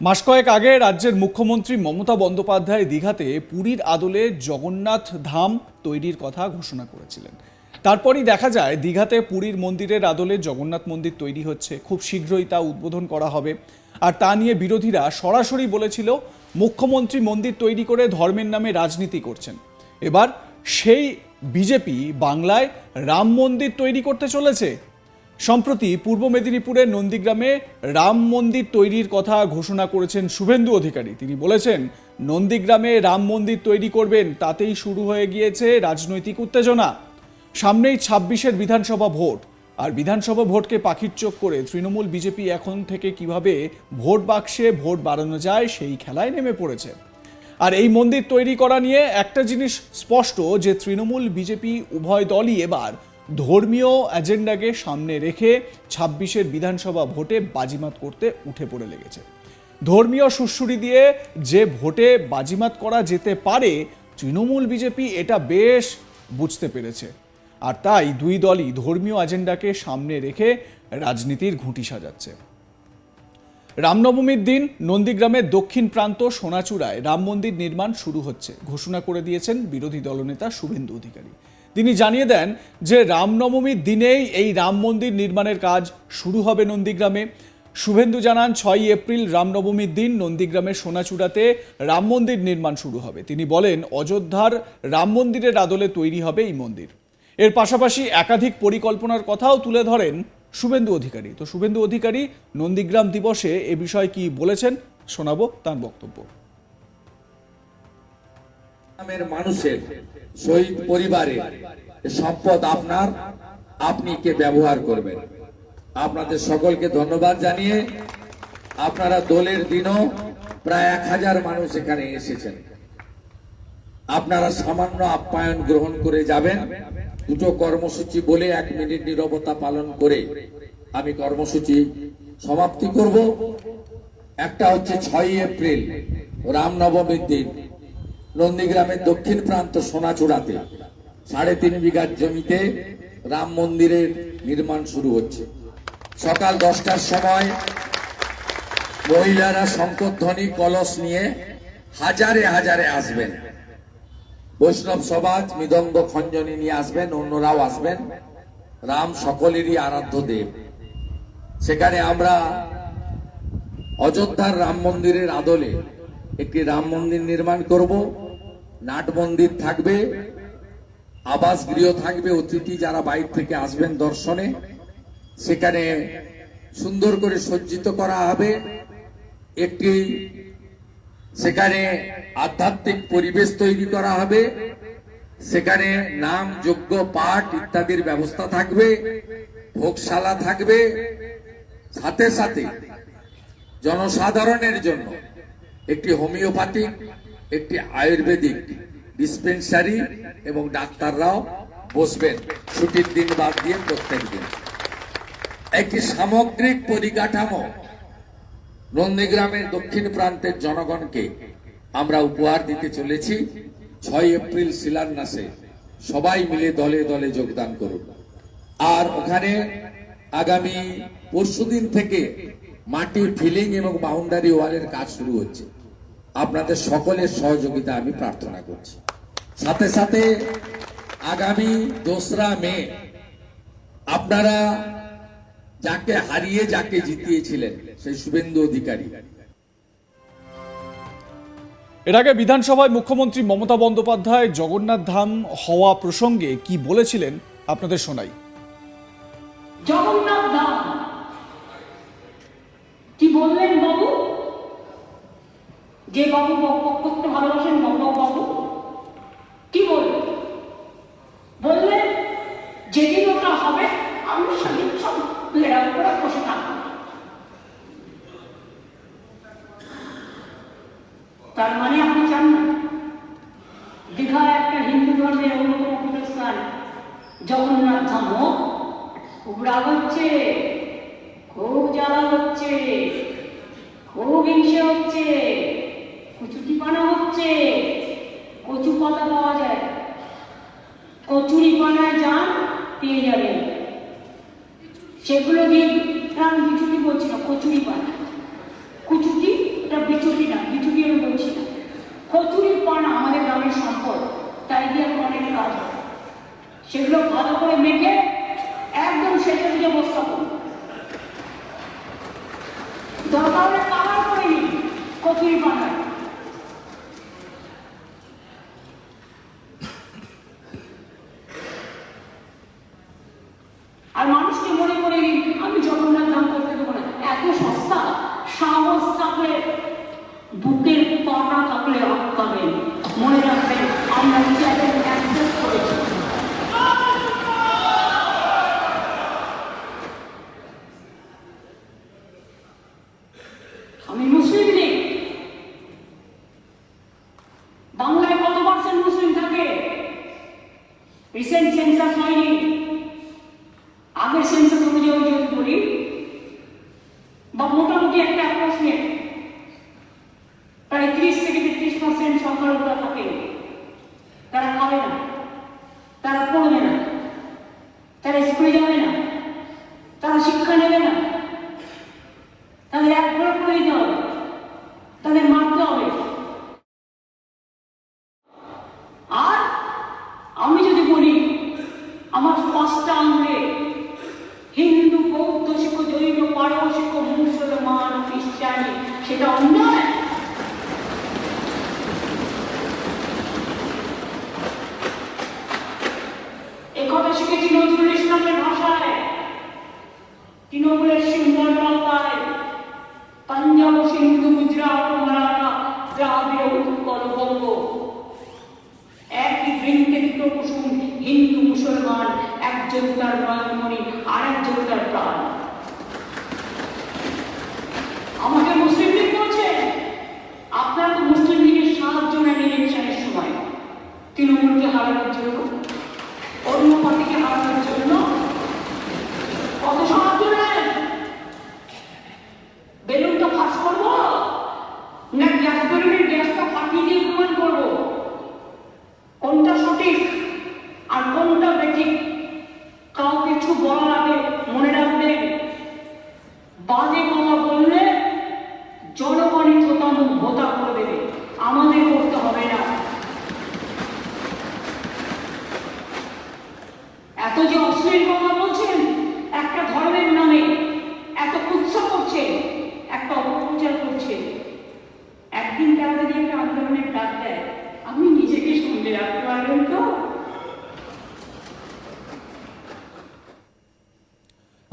মাস কয়েক আগে রাজ্যের মুখ্যমন্ত্রী মমতা বন্দ্যোপাধ্যায় দীঘাতে পুরীর আদলে জগন্নাথ ধাম তৈরির কথা ঘোষণা করেছিলেন। তারপরই দেখা যায়, দীঘাতে পুরীর মন্দিরের আদলে জগন্নাথ মন্দির তৈরি হচ্ছে। খুব শীঘ্রই তা উদ্বোধন করা হবে। আর তা নিয়ে বিরোধীরা সরাসরি বলেছিল, মুখ্যমন্ত্রী মন্দির তৈরি করে ধর্মের নামে রাজনীতি করছেন। এবার সেই বিজেপি বাংলায় রাম মন্দির তৈরি করতে চলেছে। সম্প্রতি পূর্ব মেদিনীপুরের নন্দীগ্রামে রাম মন্দির তৈরির কথা ঘোষণা করেছেন শুভেন্দু অধিকারী। তিনি বলেছেন, নন্দীগ্রামে রাম মন্দির তৈরি করবেন, তাতেই শুরু হয়ে গিয়েছে রাজনৈতিক উত্তেজনা। সামনেই ছাব্বিশের বিধানসভা ভোট। আর বিধানসভা ভোটকে পাখির চোখ করে তৃণমূল বিজেপি এখন থেকে কীভাবে ভোট বাক্সে ভোট বাড়ানো যায়, সেই খেলায় নেমে পড়েছে। আর এই মন্দির তৈরি করা নিয়ে একটা জিনিস স্পষ্ট, যে তৃণমূল বিজেপি উভয় দলই এবার ধর্মীয় এজেন্ডাকে সামনে রেখে ছাব্বিশের বিধানসভা ভোটে বাজিমাত করতে উঠে পড়ে লেগেছে। ধর্মীয় সুশ্রুরি দিয়ে যে ভোটে বাজিমাত করা যেতে পারে, তৃণমূল বিজেপি এটা বেশ বুঝতে পেরেছে। আর তাই দুই দলই ধর্মীয় এজেন্ডাকে সামনে রেখে রাজনীতির ঘুঁটি সাজাচ্ছে। রামনবমীর দিন নন্দীগ্রামের দক্ষিণ প্রান্ত সোনাচূড়ায় রাম মন্দির নির্মাণ শুরু হচ্ছে। ঘোষণা করে দিয়েছেন বিরোধী দলনেতা শুভেন্দু অধিকারী। তিনি জানিয়ে দেন যে রামনবমীর দিনেই এই রাম মন্দির নির্মাণের কাজ শুরু হবে নন্দীগ্রামে। শুভেন্দু জানান, ছয়ই এপ্রিল রামনবমীর দিন নন্দীগ্রামের সোনাচূড়াতে রাম মন্দির নির্মাণ শুরু হবে। তিনি বলেন, অযোধ্যার রাম মন্দিরের আদলে তৈরি হবে এই মন্দির। এর পাশাপাশি একাধিক পরিকল্পনার কথাও তুলে ধরেন শুভেন্দু অধিকারী। তো শুভেন্দু অধিকারী, নন্দীগ্রাম দিবসে এ বিষয়ে কি বলেছেন শোনাবো তার বক্তব্য। গ্রামের মানুষের শহীদ পরিবারের সম্পদ আপনার, আপনি কে ব্যবহার করবেন। আপনাদের সকলকে ধন্যবাদ জানিয়ে আপনারা দোলের দিনও প্রায় এক হাজার মানুষ এখানে এসেছেন। আপনারা সামান্য আপ্যায়ন গ্রহণ করে যাবেন। দুটো কর্মসূচি বলে এক মিনিট নীরবতা পালন করে আমি কর্মসূচি সমাপ্তি করব। একটা হচ্ছে ছয় এপ্রিল, রামনবমীর দিন। নন্দীগ্রামের দক্ষিণ প্রান্ত সোনাচূড়াতে। সাড়ে তিন বিঘার জমিতে রাম মন্দিরের নির্মাণ শুরু হচ্ছে। সকাল দশটার সময় মহিলারা শঙ্করধ্বনি, কলস নিয়ে হাজারে হাজারে আসবেন। বৈষ্ণব সমাজ, মৃদঙ্গ খঞ্জনী নিয়ে আসবেন, অন্যরাও আসবেন। রাম সকলেরই আরাধ্য দেব। সেখানে আমরা অযোধ্যার রাম মন্দিরের আদলে একটি রাম মন্দির নির্মাণ করব। নাট মন্দির থাকবে আবাস গৃহ থাকবে, অতিথি যারা বাইরে থেকে আসবেন দর্শনে। সেখানে সুন্দর করে সজ্জিত করা হবে একটি, সেখানে আধ্যাত্মিক পরিবেশ তৈরি করা হবে, সেখানে নাম যোগ্য পাঠ ইত্যাদির ব্যবস্থা থাকবে, ভোগশালা থাকবে। সাথে সাথে জনসাধারণের জন্য একটি হোমিওপ্যাথিক একটি আয়ুর্বেদিক ডিসপেন্সারি এবং ডাক্তাররাও বসবেন। ছুটির দিন বাদ দিয়ে প্রত্যেক দিন। একটি সামগ্রিক পরিকাঠামো নন্দীগ্রামের দক্ষিণ প্রান্তের জনগণকে আমরা উপহার দিতে চলেছি। ছয় এপ্রিল শিলান্যাসে সবাই মিলে দলে দলে যোগদান করুন। আর ওখানে আগামী পরশুদিন থেকে মাটির ফিলিং এবং বাউন্ডারি ওয়ালের কাজ শুরু হচ্ছে। আপনাদের সকলের সহযোগিতা আমি প্রার্থনা করছি। সাথে সাথে আগামী দোসরা মে আপনারা যাকে হারিয়ে যাকে জিতিয়েছিলেন সেই শুভেন্দু অধিকারী। এর আগে বিধানসভায় মুখ্যমন্ত্রী মমতা বন্দ্যোপাধ্যায় জগন্নাথ ধাম হওয়া প্রসঙ্গে কি বলেছিলেন আপনাদের শোনাই। জগন্নাথ ধাম কি বললেন বাবু যে বাবু বক করতে ভালোবাসেন বক বাবু? কি বললেন বললেন যেদিন ওটা হবে, আমি সেদিন সব লেড়াল করে বসে থাকব। তার মানে আপনি চান না দীঘা একটা হিন্দু ধর্মের অন্যতম পীঠস্থান জগন্নাথ ধাম খুব রাগ হচ্ছে, খুব জ্বালা হচ্ছে, খুব হিংসে হচ্ছে। সেগুলো ভালো করে মেখে একদম সেটা দিয়ে বস্তা করুন। দরকার হলে কালার করে নিন কচুরি বানা Bisa 川雨 정면